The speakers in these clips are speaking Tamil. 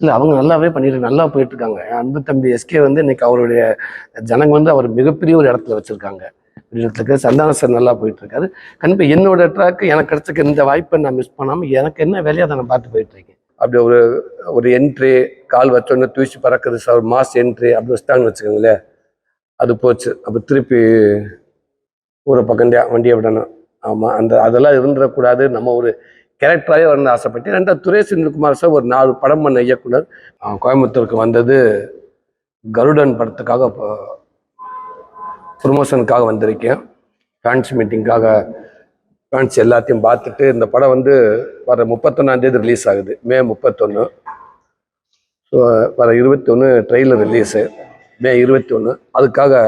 இல்லை அவங்க நல்லாவே பண்ணிட்டு நல்லா போயிட்டு இருக்காங்க என் அன்பு தம்பி எஸ்கே வந்து இன்னைக்கு அவருடைய ஜனங்க வந்து அவர் மிகப்பெரிய ஒரு இடத்துல வச்சிருக்காங்க. இடத்துக்கு சந்தான சார் நல்லா போயிட்டு இருக்காரு கண்டிப்பாக என்னோட ட்ராக்கு எனக்கு கிடைச்சிக்க இந்த வாய்ப்பை நான் மிஸ் பண்ணாமல் எனக்கு என்ன வேலையை அதை நான் பார்த்து போயிட்டு இருக்கேன் அப்படி ஒரு ஒரு என்ட்ரி கால் வச்சோன்னே தூசி பறக்குது சார் மாஸ் என்ட்ரி அப்படி வச்சுட்டாங்கன்னு வச்சுக்கோங்களேன். அது போச்சு. அப்போ திருப்பி ஊரை பக்கம் வண்டியை விடணும். ஆமாம் அந்த அதெல்லாம் இருந்துடக்கூடாது. நம்ம ஒரு கேரக்டராகவே வரணும்னு ஆசைப்பட்டு ரெண்டாவது துரை செந்தில்குமார் சார் ஒரு நாலு படம் பண்ண இயக்குனர். கோயம்புத்தூருக்கு வந்தது கருடன் படத்துக்காக ப்ரொமோஷனுக்காக வந்திருக்கேன். ஃபேன்ஸ் மீட்டிங்காக ஃபேன்ஸ் எல்லாத்தையும் பார்த்துட்டு இந்த படம் வந்து வர முப்பத்தொன்னாந்தேதி ரிலீஸ் ஆகுது மே முப்பத்தொன்று ஸோ வர இருபத்தி ஒன்று ட்ரெயிலர் ரிலீஸு மே இருபத்தி ஒன்று அதுக்காக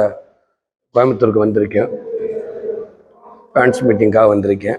கோயம்புத்தூருக்கு வந்திருக்கேன். ஃபேன்ஸ் மீட்டிங்காக வந்திருக்கேன்.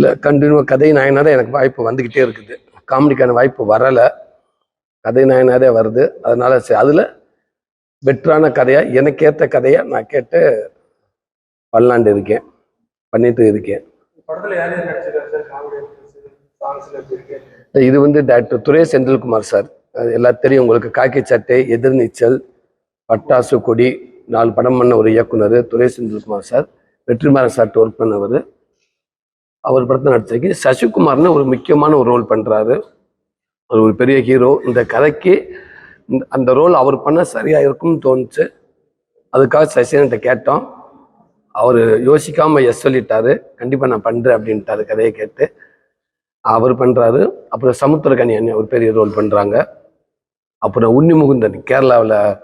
இல்லை கண்டினியூ கதை நாயனாரே எனக்கு வாய்ப்பு வந்துக்கிட்டே இருக்குது. காமெடிக்கான வாய்ப்பு வரலை. கதை நாயனாரே வருது. அதனால சரி அதில் பெட்டரான கதையாக எனக்கு ஏற்ற கதையை நான் கேட்டு பண்ணலான்ட்டு இருக்கேன். பண்ணிட்டு இருக்கேன். இது வந்து டாக்டர் துரை செந்தில்குமார் சார். அது எல்லாம் தெரியும். உங்களுக்கு காக்கி சட்டை எதிர்நீச்சல் பட்டாசு கொடி நாலு படம் பண்ண ஒரு இயக்குனர் துரை செந்தில்குமார் சார். வெற்றிமாறன் சார்ட்டு ஒர்க் பண்ணவர். அவர் படத்தை நடிச்சிருக்கு சசிகுமார்னு ஒரு முக்கியமான ஒரு ரோல் பண்ணுறாரு அவர் ஒரு பெரிய ஹீரோ இந்த கதைக்கு இந்த- அந்த ரோல் அவர் பண்ண சரியாக இருக்கும்னு தோணுச்சு. அதுக்காக சசிகன்கிட்ட கேட்டோம். அவர் யோசிக்காமல் எஸ் சொல்லிட்டாரு. கண்டிப்பாக நான் பண்ணுறேன் அப்படின்ட்டாரு கதையை கேட்டு. அவர் பண்ணுறாரு அப்புறம் சமுத்திரகனி அண்ணன் ஒரு பெரிய ரோல் பண்ணுறாங்க அப்புறம் உன்னி முகுந்தன் கேரளாவில்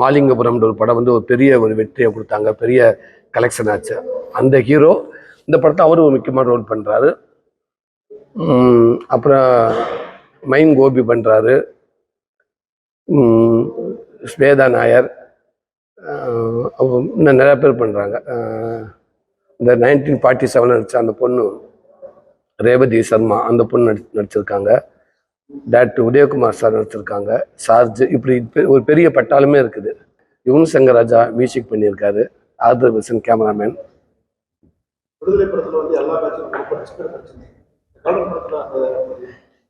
மாலிங்கபுரம்ன்ற ஒரு படம் வந்து ஒரு பெரிய ஒரு வெற்றியை கொடுத்தாங்க. பெரிய கலெக்ஷன் ஆச்சு. அந்த ஹீரோ இந்த படத்தை அவரும் ஒரு முக்கியமான ரோல் பண்ணுறாரு அப்புறம் மைன் கோபி பண்ணுறாரு ஸ்வேதா நாயர். இன்னும் நிறையா பேர் பண்ணுறாங்க இந்த நைன்டீன் ஃபார்ட்டி செவன் நடித்த அந்த பொண்ணு ரேவதி சர்மா அந்த பொண்ணு நடி நடிச்சிருக்காங்க. டேரக்டர் உதயகுமார் சார் நடிச்சிருக்காங்க. சார்ஜ் இப்படி ஒரு பெரிய பட்டாலுமே இருக்குது. யுவன் சங்கர் ராஜா மியூசிக் பண்ணியிருக்காரு. ஆதர் விசன் கேமராமேன் விடுதலை படத்துல வந்து எல்லா அந்த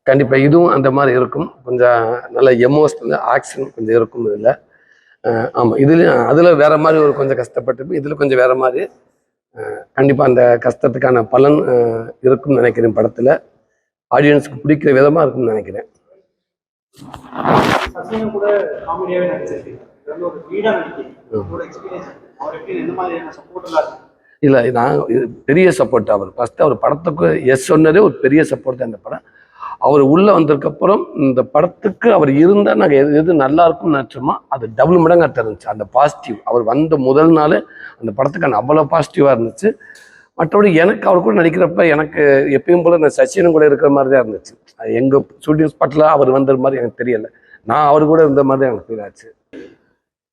கண்டிப்பாக இதுவும் அந்த மாதிரி இருக்கும். கொஞ்சம் நல்ல எமோஷனல் ஆக்ஷன் கொஞ்சம் இருக்கும் இதில். ஆமாம் இதுலேயும் அதில் வேற மாதிரி ஒரு கொஞ்சம் கஷ்டப்பட்டு இதில் கொஞ்சம் வேற மாதிரி கண்டிப்பாக அந்த கஷ்டத்துக்கான பலன் இருக்கும்னு நினைக்கிறேன் படத்தில். ஆடியன்ஸ்க்கு பிடிக்கிற விதமாக இருக்கும்னு நினைக்கிறேன். கூட இல்லை நான் இது பெரிய சப்போர்ட் அவர். ஃபஸ்ட்டு அவர் படத்துக்கு எஸ் சொன்னதே ஒரு பெரிய சப்போர்ட் தான் இந்த படம். அவர் உள்ளே வந்ததுக்கப்புறம் இந்த படத்துக்கு அவர் இருந்தால் நாங்கள் எது எது நல்லா இருக்கும்னு நினச்சோமோ அது டபுள் மடங்காக தெரிஞ்சு அந்த பாசிட்டிவ் அவர் வந்த முதல் நாள் அந்த படத்துக்கான அவ்வளோ பாசிட்டிவாக இருந்துச்சு. மற்றபடி எனக்கு அவர் கூட நடிக்கிறப்ப எனக்கு எப்பயும் போல் நான் சச்சினும் கூட இருக்கிற மாதிரி தான் இருந்துச்சு. எங்கள் ஷூட்டிங் ஸ்பாட்டில் அவர் வந்த மாதிரி எனக்கு தெரியலை. நான் அவர் கூட இருந்த மாதிரி தான் எனக்கு ஃபீல் ஆச்சு.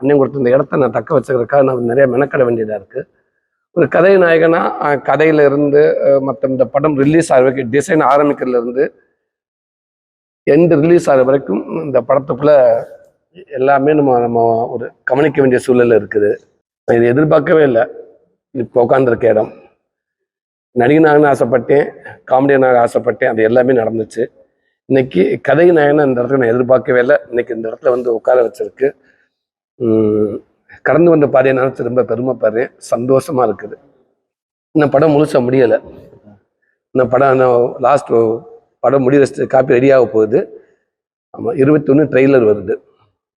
அண்ணன் கொடுத்த இந்த இடத்த நான் தக்க வச்சுக்கிறதுக்காக நான் நிறைய மெனக்கட வேண்டியதாக இருக்குது ஒரு கதை நாயகனா கதையில இருந்து மற்ற இந்த படம் ரிலீஸ் ஆகிற வரைக்கும் டிசைன் ஆரம்பிக்கிறதுல இருந்து எண்டு ரிலீஸ் ஆகிற வரைக்கும் இந்த படத்துக்குள்ள எல்லாமே நம்ம நம்ம ஒரு கவனிக்க வேண்டிய சூழலில் இருக்குது. நான் எதிர்பார்க்கவே இல்லை. இப்போ உட்காந்துருக்க இடம். நடிகனாகனு ஆசைப்பட்டேன் காமெடியனாக ஆசைப்பட்டேன் அது எல்லாமே நடந்துச்சு. இன்னைக்கு கதை நாயகனா இந்த இடத்துல நான் எதிர்பார்க்கவே இல்லை. இன்னைக்கு இந்த இடத்துல வந்து உட்கார வச்சிருக்கு. கடந்து வந்த பாதையை நினைச்சு ரொம்ப பெருமைப்படுறேன். சந்தோஷமா இருக்குது. இந்த படம் முழுசாக முடியலை. இந்த படம் லாஸ்ட் படம் முடிய காப்பி ரெடியாக போகுது. ஆமாம் இருபத்தொன்று ட்ரெய்லர் வருது.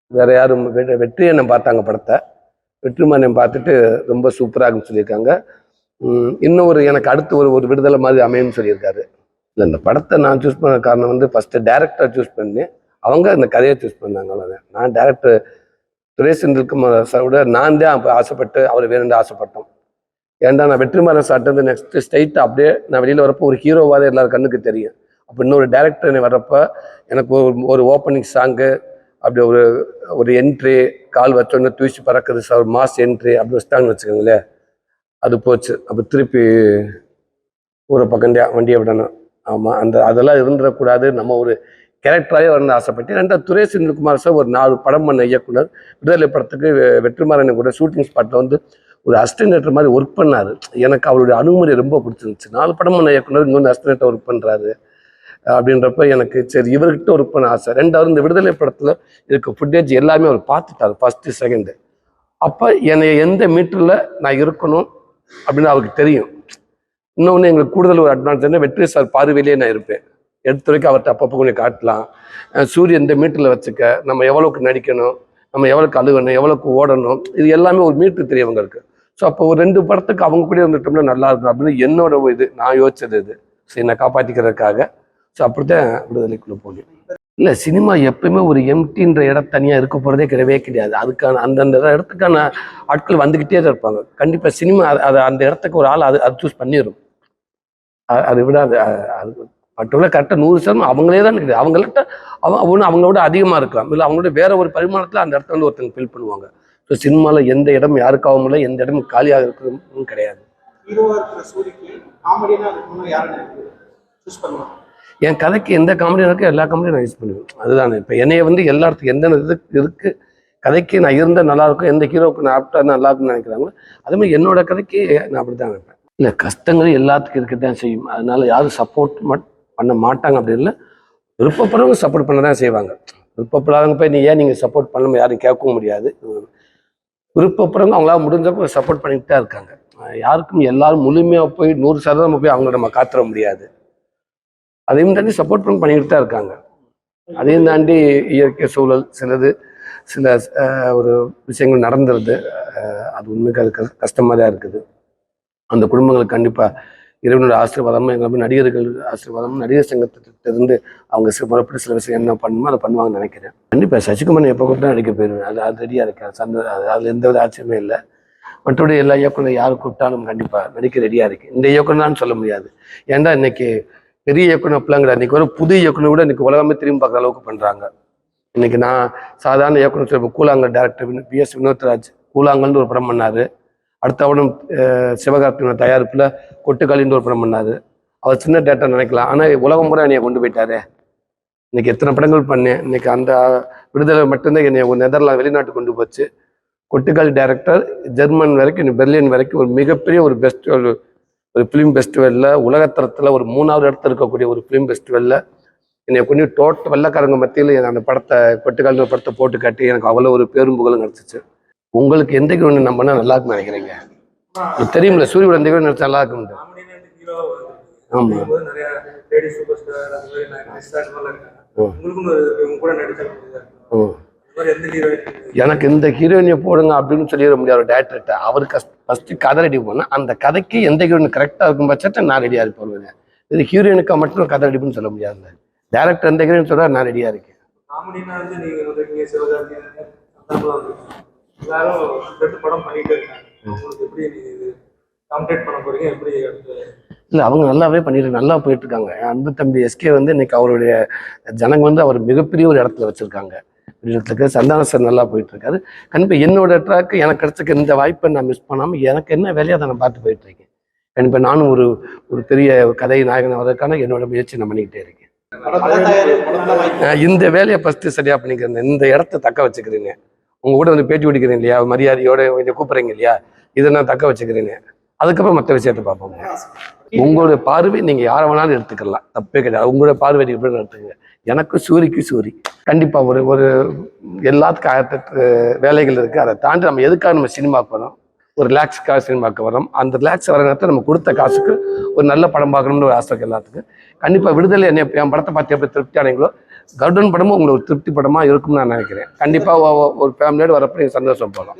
வேற யாரும் வெ- வெற்றி அண்ணன் பார்த்தாங்க படத்தை. வெற்றிமாறன் பார்த்துட்டு ரொம்ப சூப்பராக சொல்லியிருக்காங்க. இன்னும் ஒரு எனக்கு அடுத்து ஒரு ஒரு விடுதலை மாதிரி அமையும்னு சொல்லியிருக்காரு. இல்லை இந்த படத்தை நான் சூஸ் பண்ண காரணம் வந்து ஃபஸ்ட்டு டேரக்டர் சூஸ் பண்ணி அவங்க அந்த கதையை சூஸ் பண்ணாங்க நான் டேரக்டர் சுரேஷ் செந்தில்குமார் சார் விட நான் தான் அப்போ ஆசைப்பட்டு அவர் வேணும்னு ஆசைப்பட்டோம். ஏன்டா நான் வெற்றிமாறன் சார்ட்டு நெக்ஸ்ட் ஸ்ட்ரைட்டாக அப்படியே நான் வெளியில் வரப்போ ஒரு ஹீரோவாக எல்லாரும் கண்ணுக்கு தெரியும். அப்போ இன்னொரு டேரக்டர் வர்றப்ப எனக்கு ஒரு ஒரு ஓப்பனிங் சாங்கு அப்படி ஒரு ஒரு என்ட்ரி கால் வச்சோன்னே தூசி பறக்குது சார் மாஸ் என்ட்ரி அப்படி வச்சுட்டாங்கன்னு வச்சுக்கோங்களேன். அது போச்சு. அப்போ திருப்பி ஊரை பக்கம் வண்டியை விடணும். ஆமாம் அந்த அதெல்லாம் இருந்துடக்கூடாது. நம்ம ஒரு கேரக்டராகவே வரணும்னு ஆசைப்பட்டேன் ரெண்டாவது துரை செந்தில்குமார் சார் ஒரு நாலு படம் பண்ண இயக்குனர். விடுதலை படத்துக்கு வெ- வெற்றிமாறன் கூட ஷூட்டிங் ஸ்பாட்டில் வந்து ஒரு அஸ்டினேட்டர் மாதிரி ஒர்க் பண்ணார். எனக்கு அவருடைய அணுகுமுறை ரொம்ப பிடிச்சிருந்துச்சு. நாலு படம் பண்ண இயக்குனர் இங்கே வந்து ஒர்க் பண்ணுறாரு அப்படின்றப்ப எனக்கு சரி இவர்கிட்ட ஒர்க் பண்ண ஆசை. ரெண்டாவது இந்த விடுதலை படத்தில் இருக்க ஃபுட்டேஜ் எல்லாமே அவர் பார்த்துட்டார் ஃபஸ்ட்டு செகண்டு அப்போ என்னை எந்த மீட்டரில் நான் இருக்கணும் அப்படின்னு அவருக்கு தெரியும். இன்னொன்று எங்களுக்கு கூடுதல் ஒரு அட்வான்ஸ் என்ன வெற்றி சார் பார்வையிலே நான் இருப்பேன். எடுத்து வரைக்கும் அவர்கிட்ட அப்பப்போ கொஞ்சம் காட்டலாம். சூரியன் இந்த மீட்டரில் வச்சுக்க நம்ம எவ்வளோக்கு நடிக்கணும் நம்ம எவ்வளோக்கு அழுகணும் எவ்வளோக்கு ஓடணும் இது எல்லாமே ஒரு மீட்டர் தெரியும் அவங்களுக்கு. ஸோ அப்போ ஒரு ரெண்டு படத்துக்கு அவங்க கூட இருந்துட்டோம்னா நல்லா இருக்கும். அப்படின்னு என்னோட ஒரு இது நான் யோசிச்சது இது. ஸோ என்னை காப்பாற்றிக்கிறதுக்காக ஸோ அப்படித்தான் விடுதலைக்குள்ளே போனேன். இல்லை சினிமா எப்பயுமே ஒரு எம்டின்ற இடம் தனியாக இருக்க போகிறதே கிடையவே கிடையாது. அதுக்கான அந்தந்த இடத்துக்கான ஆட்கள் வந்துக்கிட்டே தான் இருப்பாங்க. கண்டிப்பாக சினிமா அது அந்த இடத்துக்கு ஒரு ஆள் அது அது சூஸ் பண்ணிடும் அது அதை விட அது பர்டிகுலர் கரெக்டாக நூறு சதவீதம் அவங்களே தான் இருக்குது அவங்கள்ட்ட அவன் ஒன்று அவங்களோட அதிகமாக இருக்கலாம். இல்லை அவங்களோட வேற ஒரு பரிமாணத்தில் அந்த இடத்துல வந்து ஒருத்தங்க ஃபில் பண்ணுவாங்க. ஸோ சினிமாவில் எந்த இடம் யாருக்காகவும் இல்லை எந்த இடமும் காலியாக இருக்கிறதும் கிடையாது. என் கதைக்கு எந்த காமெடி இருக்கோ எல்லா காமெடியும் நான் யூஸ் பண்ணுவேன். அதுதான். இப்போ என்னைய வந்து எல்லா இடத்துக்கு எந்த இது இருக்கு கதைக்கு நான் இருந்தால் நல்லா இருக்கும் எந்த ஹீரோவுக்கு நான் ஆப்டா நல்லா இருக்கும்னு நினைக்கிறாங்களோ அதே மாதிரி என்னோட கதைக்கு நான் அப்படி தான் வைப்பேன் இல்லை கஷ்டங்கள் எல்லாத்துக்கும் இருக்க தான் செய்யும். அதனால யாரும் சப்போர்ட் பண்ண மாட்டாங்க அப்படி இல்லை. விருப்பப்படுறவங்க சப்போர்ட் பண்ண தான் செய்வாங்க. விருப்பப்படாதவங்க போய் நீ ஏன் நீங்கள் சப்போர்ட் பண்ணாம யாரும் கேட்கவும் முடியாது. விருப்பப்படுறவங்க அவங்களால முடிஞ்சப்போ சப்போர்ட் பண்ணிட்டு தான் இருக்காங்க. யாருக்கும் எல்லாரும் முழுமையாக போய் நூறு சதவீதம் போய் அவங்கள நம்ம காத்துற முடியாது. அதையும் தாண்டி சப்போர்ட் பண்ணி பண்ணிக்கிட்டு தான் இருக்காங்க. அதையும் தாண்டி இயற்கை சூழல் சிலது சில ஒரு விஷயங்கள் நடந்துருது. அஹ், அது உண்மைக்கு அது கஷ்டமாக தான் இருக்குது. அந்த குடும்பங்களுக்கு கண்டிப்பாக இறைவனோட ஆசீர்வாதமும் எங்களை நடிகர்கள் ஆசீர்வாதமும் நடிகர் சங்கத்திலிருந்து அவங்க சில முறைப்படி சில விஷயம் என்ன பண்ணுமோ அதை பண்ணுவாங்கன்னு நினைக்கிறேன். கண்டிப்பாக சசிகுமார் எப்போ கூப்பிட்டா நடிக்க போயிடுவேன் அது அது ரெடியாக இருக்கேன் சந்த அது அதில் எந்த வித ஆச்சரியமே இல்லை. மற்றபடி எல்லா இயக்குனர் யார் கூப்பிட்டாலும் கண்டிப்பாக நடிக்க ரெடியாக இருக்கு. இந்த இயக்குனர்னு சொல்ல முடியாது. ஏன்டா இன்னைக்கு பெரிய இயக்குனர் அப்படிலாம் கிடையாது இன்றைக்கி ஒரு புது இயக்குனர் கூட இன்னைக்கு உலகமே திரும்பி பார்க்குற அளவுக்கு பண்ணுறாங்க இன்னைக்கு நான் சாதாரண இயக்குனர் சொல்ல Koozhangal director P S Vinothraj கூலாங்கல்னு ஒரு படம் பண்ணார். அடுத்த படம் தயாரிப்பில் கொட்டுக்காலின்னு ஒரு படம் பண்ணார். அவர் சின்ன டேட்டா நினைக்கலாம். ஆனால் உலகம் முறை என்னைய கொண்டு போயிட்டாரு. இன்னைக்கு எத்தனை படங்கள் பண்ணேன். இன்னைக்கு அந்த விடுதலை மட்டும்தான் என்னை ஒரு நெதர்லாந்து வெளிநாட்டு கொண்டு போச்சு. கொட்டுக்கால் டைரக்டர் ஜெர்மன் வரைக்கும் இன்னும் பெர்லின் வரைக்கும் ஒரு மிகப்பெரிய ஒரு பெஸ்ட் ஒரு ஒரு ஃபிலிம் ஃபெஸ்டிவலில் உலகத்தரத்தில் ஒரு மூணாவது இடத்துல இருக்கக்கூடிய ஒரு ஃபிலிம் ஃபெஸ்டிவலில் என்னை கொண்டு டோட்ட வெள்ளக்காரங்க மத்தியில் அந்த படத்தை கொட்டுக்காலின படத்தை போட்டு காட்டி எனக்கு அவ்வளோ ஒரு பேரும் புகழும் கிடச்சிச்சு. உங்களுக்கு எந்த ஒன்று நம்பினா நல்லா இருக்கும்னு நினைக்கிறீங்க தெரியுமில்ல சூரிய எந்த நினைச்சா நல்லா இருக்கும் காமெடினா ஹீரோ ஆமாம் போது நிறைய லேடி சூப்பர் ஸ்டார் அந்த மாதிரி நிறைய நடிச்சா அந்த மாதிரிலாம் இருக்காங்க. ம். உங்களுக்கும் ஒரு இவங்க கூட நடிச்சா முடியாது ம் அந்த மாதிரி எந்த ஹீரோ எனக்கு இந்த ஹீரோயினை போடுங்க அப்படின்னு சொல்லிட முடியாது டேரக்டர்கிட்ட அவர் ஃபஸ்ட்டு கதை ரெடி பண்ணால் அந்த கதைக்கு எந்த ஹீரோயின் கரெக்டாக இருக்கும் பட்சத்தை நான் ரெடியாக இருப்பேன் இது ஹீரோயினுக்கு மட்டும் கதை ரெடி பண்ணி சொல்ல முடியாது டேரக்டர் எந்த ஹீரோயின் சொல்கிறா நான் ரெடியாக இருக்கேன். எல்லாரும் ரெண்டு படம் பண்ணிட்டே இருக்காங்க. உங்களுக்கு எப்படி நீங்க இது காம்படேட் பண்ண போறீங்க? எப்படி இல்லை அவங்க நல்லாவே பண்ணிட்டு நல்லா போயிட்டு இருக்காங்க. அன்பு தம்பி எஸ்கே வந்து இன்னைக்கு அவருடைய ஜனங்க வந்து அவர் மிகப்பெரிய ஒரு இடத்துல வச்சிருக்காங்க. இடத்துக்கு சந்தான சார் நல்லா போயிட்டு இருக்காரு. கண்டிப்பாக என்னோட ட்ராக்கு எனக்கு கிடைச்சிக்க இந்த வாய்ப்பை நான் மிஸ் பண்ணாமல் எனக்கு என்ன வேலையை அதை நான் பார்த்து போயிட்டு இருக்கேன். கண்டிப்பாக நானும் ஒரு ஒரு பெரிய கதை நாயகன் வர்றதுக்கான என்னோட முயற்சி நான் பண்ணிக்கிட்டே இருக்கேன். இந்த வேலையை ஃபஸ்ட்டு சரியாக பண்ணிக்கிறேன். இந்த இடத்த தக்க வச்சுக்கிறேங்க உங்க கூட வந்து பேட்டி பிடிக்கிறேன் இல்லையா மரியாதையோட கொஞ்சம் கூப்பிட்றீங்க இல்லையா இதை நான் தக்க வச்சுக்கிறேன்னு. அதுக்கப்புறம் மற்ற விஷயத்தை பார்ப்போம். உங்களுடைய பார்வை நீங்க யாரை வேணாலும் எடுத்துக்கலாம். தப்பே கிடையாது. உங்களுடைய பார்வை நீங்க எப்படி எடுத்துக்கங்க எனக்கு சூரிக்கு சூரி. கண்டிப்பா ஒரு ஒரு எல்லாத்துக்கும் ஆயிரத்தெட்டு வேலைகள் இருக்கு. அதை தாண்டி நம்ம எதுக்காக நம்ம சினிமாக்கு வரோம்? ஒரு ரிலாக்ஸுக்காக சினிமாக்கு வரோம். அந்த ரிலாக்ஸ் வர நேரத்தில் நம்ம கொடுத்த காசுக்கு ஒரு நல்ல படம் பார்க்கணும்னு ஒரு ஆசை எல்லாத்துக்கும். கண்டிப்பாக விடுதலை என்னை என் படத்தை பார்த்து எப்படி திருப்தியானீங்களோ கருடன் படமும் உங்களுக்கு ஒரு திருப்தி படமாக இருக்கும்னு நான் நினைக்கிறேன். கண்டிப்பாக ஒரு ஃபேமிலியோடு வரப்போ நீங்கள் சந்தோஷம் போகலாம்